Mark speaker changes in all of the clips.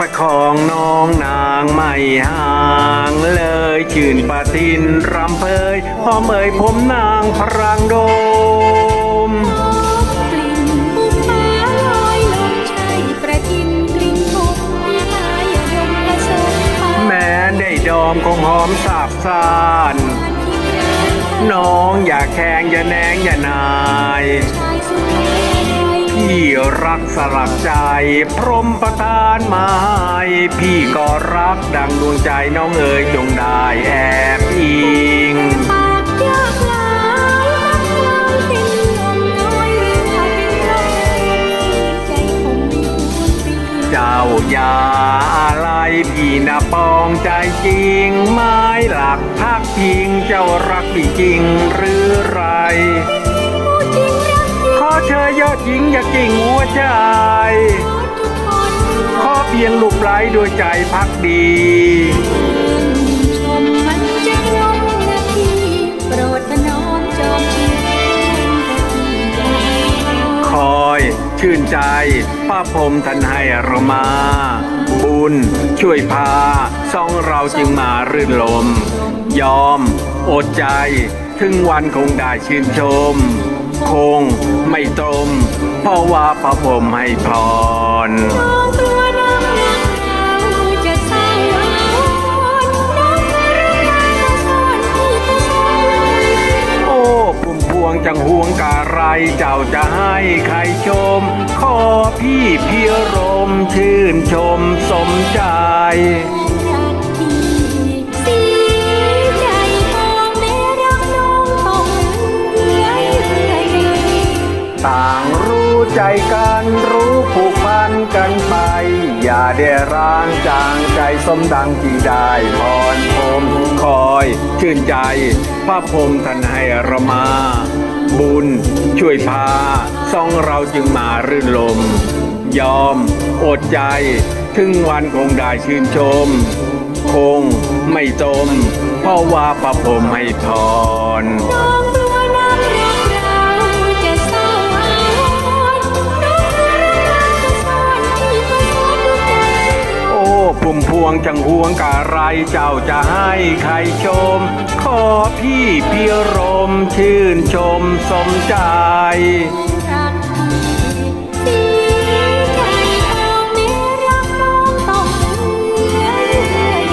Speaker 1: น้องนางไม่ห่างเลยชื่นปะทินรำเพยหอมเอ่ยผมนางพรางโดม
Speaker 2: กลิ่นบุกฟ้าลอยลมใช่ประทินกลิ่นหอมที่ลายดมผสมผสาน
Speaker 1: แม้ได้ดอมคงหอมสาบซ่าน
Speaker 2: ที่เดิน
Speaker 1: น้องอย่าแข่งอย่าแหนงอย่านาย
Speaker 2: ชายสุดเลย
Speaker 1: พี่รักสลักใจ พรหมประทานมาให้พี่ก็รักดังดวงใจน้องเอ๋ยจงได้แอบอิง
Speaker 2: ปากยากหลายรักเราเป็นลมน้อยหรือว่าเป็นลมใจคงไม่ควรเป็น
Speaker 1: เจ้าอย่าอะไรพี่นะปองใจจริง ไม้หลักพักพิงเจ้ารักพี่จริงหรือไร
Speaker 2: ผู้จริงรักจริง
Speaker 1: ขอเธอย อดหญิงอย่ากิ่งหัวใจ ขอเพียงลูกไร้ด้วยใจพักดีคอยชื่นใจป้าพรมท่านให้เรามา บุญช่วยพาสองเราจึงมารื่นลม ยอม อดใจ ถึงวันคงได้ชื่นชม คงไม่ตรม เพราะว่าพระพรหมให้พร
Speaker 2: จังกลัวรักเราซ่อนที่ก็ซ่อนไว้
Speaker 1: โอ้พุ่มพวงจังห่วงกะไรเจ้าจะให้ใครชม ขอพี่พิรมชื่นชมสมใจ
Speaker 2: ต่า
Speaker 1: งรู้ใจกันรู้ผูกพันกันไป อย่าได้ร้างจางใจสมดังที่ได้พรผมคอยชื่นใจพระพรมท่านให้เรามา บุญช่วยพาสองเราจึงมารื่นลม ยอมอดใจ ถึงวันคงได้ชื่นชม คงไม่จม เพราะว่าพระพรมให้พร พุ่มพวงจังห่วงกะไรเจ้าจะให้ใครชม ขอพี่พิรมชื่นชมสมใจ
Speaker 2: รักที่เสียใจพอแม่รักน้องต้องเลื่อยเลื่อย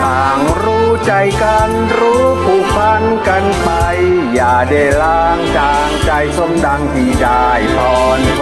Speaker 1: ต่างรู้ใจกันรู้ผูกพันกันไป อย่าได้ล้างจางใจสมดังที่ได้พรโปร